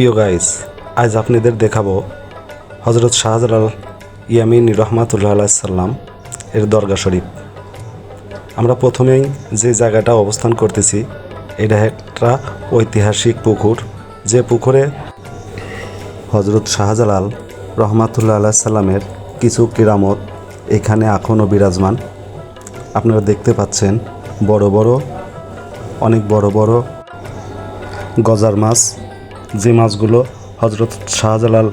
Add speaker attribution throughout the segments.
Speaker 1: প্রিয় গাইস আজ আপনাদের দেখাবো হজরত শাহজালাল ইয়ামিন রহমাতুল্লাহ সাল্লাম এর দরগা শরীফ। আমরা প্রথমেই যে জায়গাটা অবস্থান করতেছি, এটা একটা ঐতিহাসিক পুকুর। যে পুকুরে হজরত শাহজালাল রহমাতুল্লাহ আলাইহি সাল্লামের কিছু কিরামত এখানে এখনও বিরাজমান। আপনারা দেখতে পাচ্ছেন বড় বড়, অনেক বড় বড় গজার মাছ। যে মাছগুলো হজরত শাহজালাল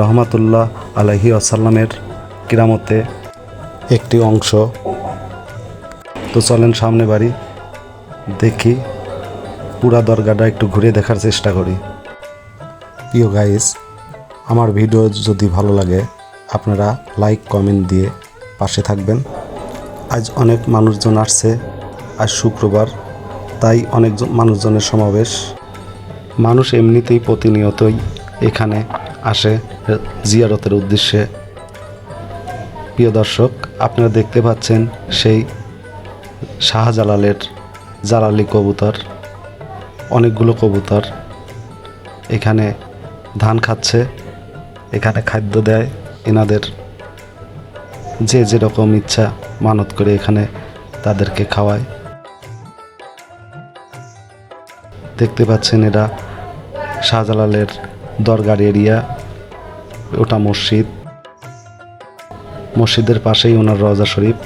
Speaker 1: রহমাতুল্লাহ আলহি আসাল্লামের কিরামতে একটি অংশ। তো চলেন সামনে বাড়ি, দেখি পুরা দরগাটা একটু ঘুরে দেখার চেষ্টা করি। প্রিয় গাইস আমার ভিডিও যদি ভালো লাগে, আপনারা লাইক কমেন্ট দিয়ে পাশে থাকবেন। আজ অনেক মানুষজন আসছে, আজ শুক্রবার, তাই অনেক মানুষজনের সমাবেশ। মানুষ এমনিতেই প্রতিনিয়তই এখানে আসে জিয়ারতের উদ্দেশ্যে। প্রিয় দর্শক, আপনারা দেখতে পাচ্ছেন সেই শাহজালালের জালালি কবুতর, অনেকগুলো কবুতর এখানে ধান খাচ্ছে, এখানে খাদ্য দেয়, এনাদের যে যেরকম ইচ্ছা মানত করে এখানে তাদেরকে খাওয়ায়। দেখতে পাচ্ছেন এরা শাহজালালের দরগার এরিয়া ওটা মসজিদ। মসজিদের পাশেই ওনার রজা শরীফ।